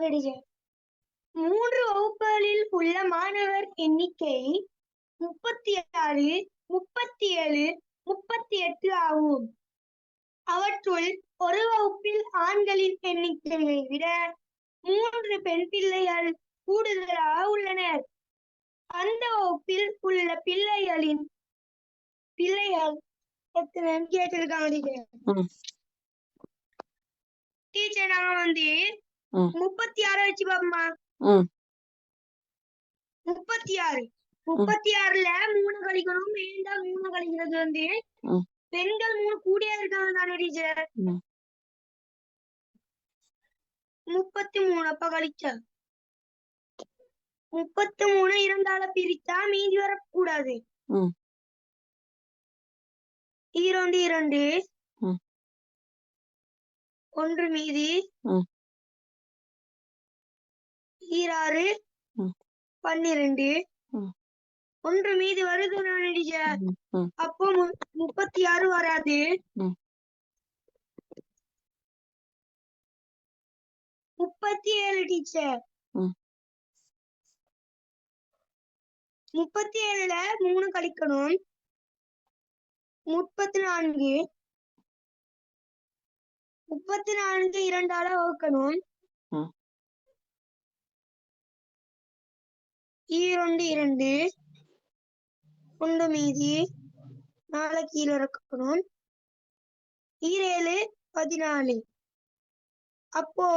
Teacher மூன்று வகுப்புகளில் உள்ள மாணவர் எண்ணிக்கை முப்பத்தி ஆறு முப்பத்தி ஏழு முப்பத்தி எட்டு ஆகும். அவற்றுள் ஒரு வகுப்பில் ஆண்களின் எண்ணிக்கையை விட மூன்று பெண் பிள்ளைகள் கூடுதலாக உள்ளனர். அந்த வகுப்பில் உள்ள பிள்ளைகளின் பிள்ளைகள் எத்தனைன்னு கேட்டிருக்காங்க டீச்சர் நான் வந்து. முப்பத்தி ஆறு வச்சு பாப்போமா. முப்பத்தி ஆறு முப்பத்தி ஆறுல மூணு கழிக்கணும் வேண்டா மூணு கழிக்கிறது வந்து. பெண்கள் மூணு கூடியா இருக்காங்க தானே டீச்சர். முப்பத்தி மூணு அப்ப கழிச்சா முப்பத்தி மூணு இரண்டால பிரித்தா மீதி வரக்கூடாது. இரண்டு இரண்டு. ஒன்று மீதி. ஈராறு. பன்னிரண்டு. ஒன்று மீதி வருது நான் டீச்சர் அப்போ முப்பத்தி ஆறு வராது. முப்பத்தி ஏழு டீச்சர். முப்பத்தி ஏழுல மூணு கழிக்கணும். முப்பத்தி நான்கு முப்பத்தி நான்கு இரண்டால வகுக்கணும். இரண்டு இரண்டு ஒன்று மீதி நாளை கீழே இறக்கணும். ஈரேழு பதினாலு. அப்போ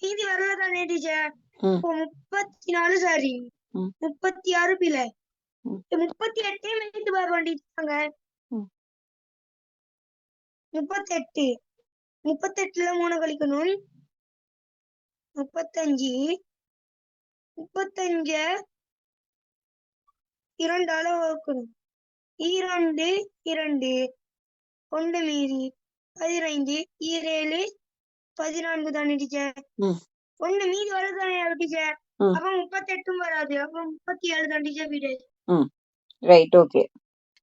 மீதி வரல தானே டீச்சர்? ம். அப்போ முப்பத்தி நாலு சாரி. முப்பத்தி ஆறு பிள்ளை. முப்பத்தி எட்டே மீட்டு வர வேண்டிட்டாங்க ம். முப்பத்தெட்டு. முப்பத்தெட்டுல மூணு கழிக்கணும். முப்பத்தஞ்சு. முப்பத்தஞ்ச இரண்டால வகுக்கணும். இரண்டு இரண்டு. ஒன்று மீதி பதினைந்து ஈரேழு பதினான்கு தானே டீச்சர். ஒண்ணு மீதி வருது தானே டீச்சர். அப்ப முப்பத்தெட்டும் வராது. அப்ப முப்பத்தி ஏழு தான் டீச்சர் வீடு? ரைட் ஓகே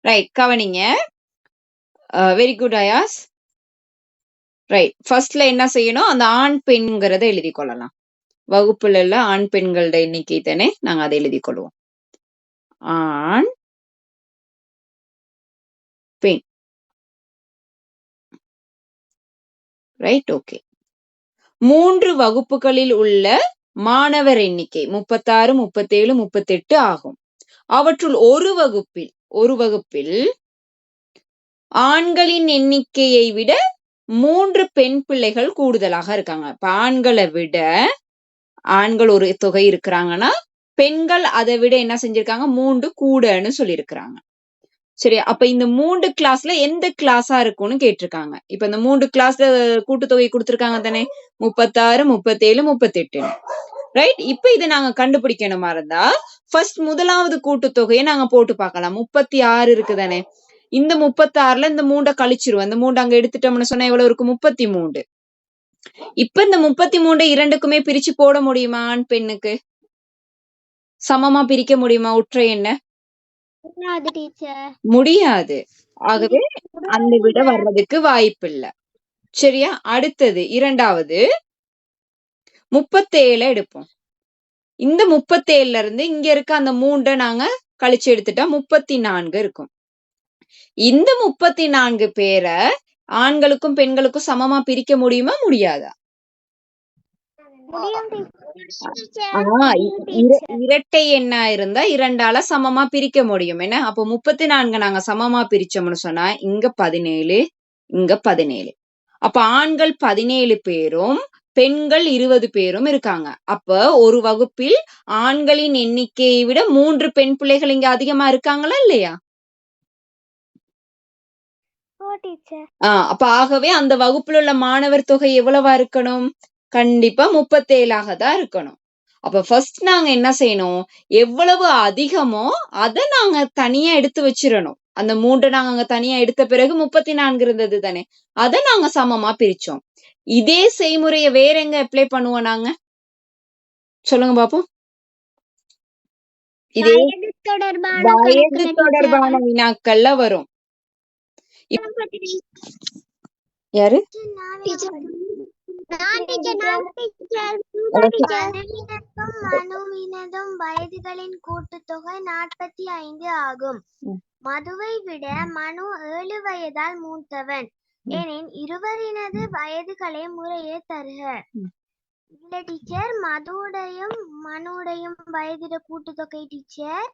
ரைட் கவனிங்க. வெரி குட் அயாஸ் ரைட் ஃபர்ஸ்ட்ல என்ன செய்யணும்? அந்த ஆண் பெண்ங்கிறத எழுதி கொள்ளலாம். வகுப்புல எல்லாம் ஆண் பெண்களோட எண்ணிக்கை தானே? நாங்க அதை எழுதி கொள்வோம். ஆண் பெண். ரைட் ஓகே மூன்று வகுப்புகளில் உள்ள மாணவர் எண்ணிக்கை முப்பத்தாறு முப்பத்தேழு முப்பத்தெட்டு ஆகும். அவற்றுள் ஒரு வகுப்பில் ஒரு வகுப்பில் ஆண்களின் எண்ணிக்கையை விட மூன்று பெண் பிள்ளைகள் கூடுதலாக இருக்காங்க. இப்ப ஆண்களை விட ஆண்கள் ஒரு தொகை இருக்கிறாங்கன்னா பெண்கள் அதை விட என்ன செஞ்சிருக்காங்க? மூன்று கூடன்னு சொல்லியிருக்கிறாங்க. சரி அப்ப இந்த மூன்று கிளாஸ்ல எந்த கிளாஸா இருக்கும்னு கேட்டிருக்காங்க. இப்ப இந்த மூன்று கிளாஸ்ல கூட்டுத்தொகை கொடுத்திருக்காங்க தானே? முப்பத்தாறு முப்பத்தேழு முப்பத்தெட்டு. ரைட் இப்ப இதை நாங்க கண்டுபிடிக்கணுமா இருந்தா ஃபர்ஸ்ட் முதலாவது கூட்டுத்தொகையை நாங்க போட்டு பார்க்கலாம். முப்பத்தி ஆறு இருக்குதானே இந்த முப்பத்தி ஆறுல இந்த மூண்டை கழிச்சிருவோம். இந்த மூண்டை அங்க எடுத்துட்டோம்னு சொன்னா எவ்வளவு இருக்கு? முப்பத்தி மூன்று இப்ப இந்த முப்பத்தி மூன்றை இரண்டுக்குமே பிரிச்சு போட முடியுமா ஆண் பெண்ணுக்கு? சமமா பிரிக்க முடியுமா? உற்றை என்ன முடியாது ஆகவே அந்த விட வர்றதுக்கு வாய்ப்பு இல்ல சரியா? அடுத்தது இரண்டாவது. முப்பத்தேழு எடுப்போம். இந்த முப்பத்தேழுல இருந்து இங்க இருக்க அந்த மூண்டை நாங்க கழிச்சு எடுத்துட்டா முப்பத்தி நான்கு இருக்கும். இந்த முப்பத்தி நான்கு பேரை ஆண்களுக்கும் பெண்களுக்கும் சமமா பிரிக்க முடியுமா முடியாதா? இரட்டை எண்ணா இருந்தா இரண்டால சமமா பிரிக்க முடியும். என்ன? அப்போ முப்பத்தி நான்கு நாங்க சமமா பிரிச்சோம்னு சொன்னா இங்க பதினேழு இங்க பதினேழு. அப்ப ஆண்கள் பதினேழு பேரும் பெண்கள் இருபது பேரும் இருக்காங்க. அப்ப ஒரு வகுப்பில் ஆண்களின் எண்ணிக்கையை விட மூன்று பெண் பிள்ளைகள் இங்க அதிகமா இருக்காங்களா இல்லையா? அப்ப ஆகவே அந்த வகுப்புல உள்ள மாணவர் தொகை எவ்வளவா இருக்கணும்? கண்டிப்பா முப்பத்தேழாக தான் இருக்கணும். அப்ப ஃபர்ஸ்ட் நாங்க என்ன செய்யணும்? எவ்வளவு அதிகமோ அதை நாங்க தனியா எடுத்து வச்சிரணும் அந்த மூன்று நாங்க அங்க தனியா எடுத்த பிறகு முப்பத்தி நான்கு இருந்தது தானே? அதை நாங்க சமமா பிரிச்சோம். இதே செய்முறையை வேற எங்க அப்ளை பண்ணுவோம் நாங்க? சொல்லுங்க பாப்போம். இதே தொடர்பான வினாக்கள்ல வரும். யாரு மனுவினதும் வயதுகளின் கூட்டுத்தொகை நாற்பத்தி ஐந்து ஆகும். மதுவை விட மனு ஏழு வயதால் மூத்தவன். எனின் இருவரினது வயதுகளை முறையே தருக. இல்ல டீச்சர் மதுவுடையும் மனுவுடையும் வயதுட கூட்டுத்தொகை டீச்சர்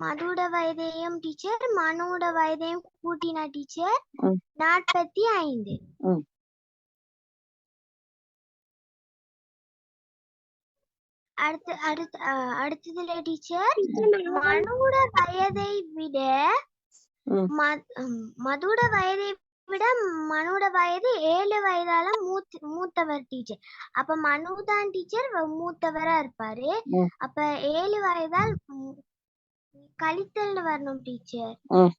ம். மதுவோட வயதையும் டீச்சர் மனுவோட வயதையும் கூட்டினா டீச்சர். நாற்பத்தி ஐந்து. அடுத்து அடுத்து அடுத்ததுல டீச்சர் மனுவோட வயதை விட ம். ம- ம், மதுவோட வயதை விட மனுவோட வயது ஏழு வயதால மூத்த மூத்தவர் டீச்சர் அப்ப மனு தான் டீச்சர் மூத்தவரா இருப்பாரு. அப்ப ஏழு வயதால் ம், கழித்தல்னு வரணும் டீச்சர் ம்.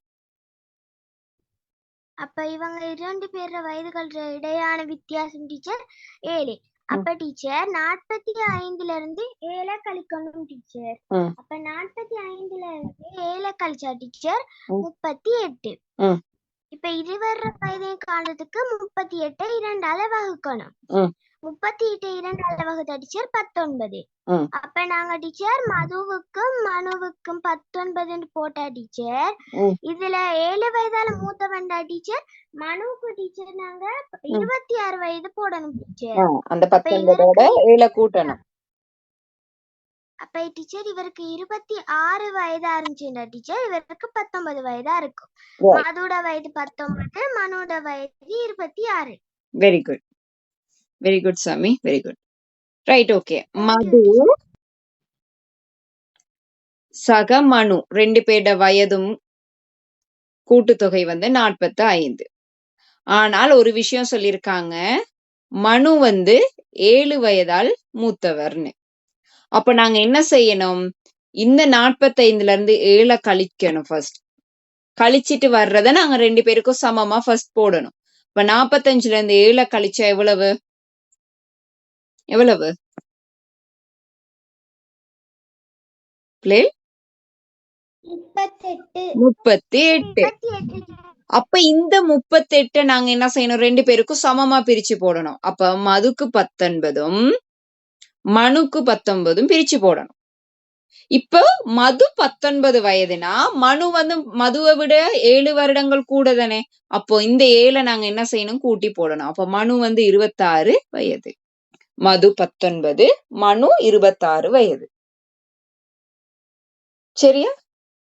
அப்ப இவங்க இரண்டு பேர வயதுகள் இடையான வித்தியாசம் டீச்சர் ஏழு அப்ப டீச்சர் நாற்பத்தி ஐந்துல இருந்து ஏழை கழிக்கணும் டீச்சர். அப்ப நாற்பத்தி ஐந்துல இருந்து ஏழை கழிச்சா டீச்சர். முப்பத்தி எட்டு. இப்ப இருவர வயதையும் காலத்துக்கு முப்பத்தி எட்டை இரண்டால வகுக்கணும். முப்பத்தி எட்டு இரண்டால வகுத்தா டீச்சர் பத்தொன்பது. அப்ப நாங்க டீச்சர் மதுவுக்கும் மனுவுக்கும் பத்தொன்பதுன்னு போட்டா டீச்சர். இதுல ஏழு வயதால மூத்தவன்டா டீச்சர் மனுவுக்கு டீச்சர் நாங்க இருபத்தி ஆறு வயது போடணும் டீச்சர் அந்த பத்தொன்பதோட ஏழை கூட்டணும். அப்ப டீச்சர் இவருக்கு இருபத்தி ஆறு வயதா இருந்துச்சுடா டீச்சர் இவருக்கு பத்தொன்பது வயதா இருக்கும். மதுவோட வயது பத்தொன்பது மனுவோட வயது இருபத்தி ஆறு. வெரி குட் வெரி குட் சாமி very good right okay Madhu சக மனு ரெண்டு பேரோட வயதும் கூட்டுத்தொகை வந்து நாற்பத்து ஐந்து ஆனால் ஒரு விஷயம் சொல்லியிருக்காங்க மனு வந்து ஏழு வயதால் மூத்தவர்னு அப்ப நாங்க என்ன செய்யணும் இந்த நாற்பத்தைந்துல இருந்து ஏழை கழிக்கணும் ஃபர்ஸ்ட் கழிச்சிட்டு வர்றத நாங்க ரெண்டு பேருக்கும் சமமா ஃபர்ஸ்ட் போடணும் இப்ப நாற்பத்தஞ்சுல இருந்து ஏழை கழிச்சா எவ்வளவு எவ்வளவு? முப்பத்தி எட்டு முப்பத்தி எட்டு அப்ப இந்த முப்பத்தெட்டை நாங்க என்ன செய்யணும்? ரெண்டு பேருக்கும் சமமா பிரிச்சு போடணும். அப்ப மதுக்கு பத்தொன்பதும் மனுக்கு பத்தொன்பதும் பிரிச்சு போடணும். இப்போ மது பத்தொன்பது வயதுனா மனு வந்து மதுவை விட ஏழு வருடங்கள் கூட தானே அப்போ இந்த ஏழை நாங்க என்ன செய்யணும்? கூட்டி போடணும். அப்ப மனு வந்து இருபத்தாறு வயது. மது பத்தொன்பது மனு இருபத்தாறு வயது. சரியா?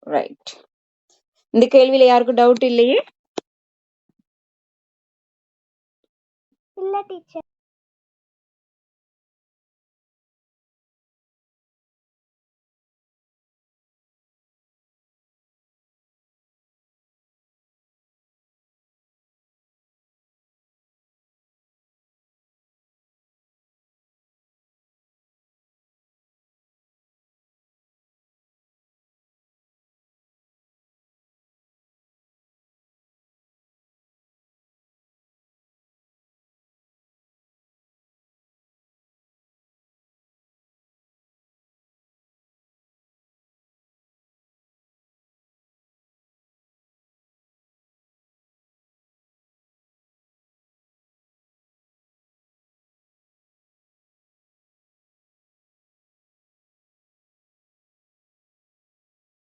ரைட் இந்த கேள்வியில யாருக்கும் டவுட் இல்லையே? இல்ல டீச்சர்